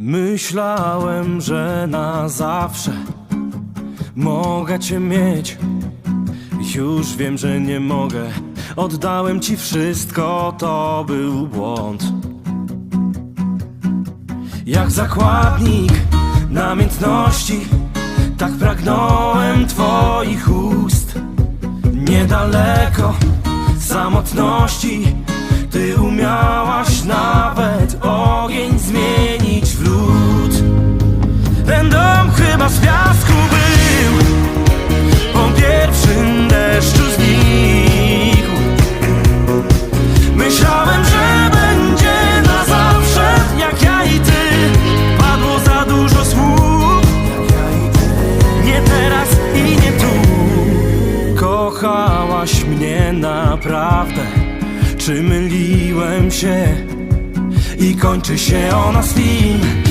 Myślałem, że na zawsze mogę cię mieć. Już wiem, że nie mogę. Oddałem ci wszystko, to był błąd. Jak zakładnik namiętności, tak pragnąłem twoich ust. Niedaleko samotności, ty umiałaś dom chyba z piasku był, po pierwszym deszczu znikł. Myślałem, że będzie na zawsze, jak ja i ty. Padło za dużo słów, nie teraz i nie tu. Kochałaś mnie naprawdę, czy myliłem się? I kończy się ona z film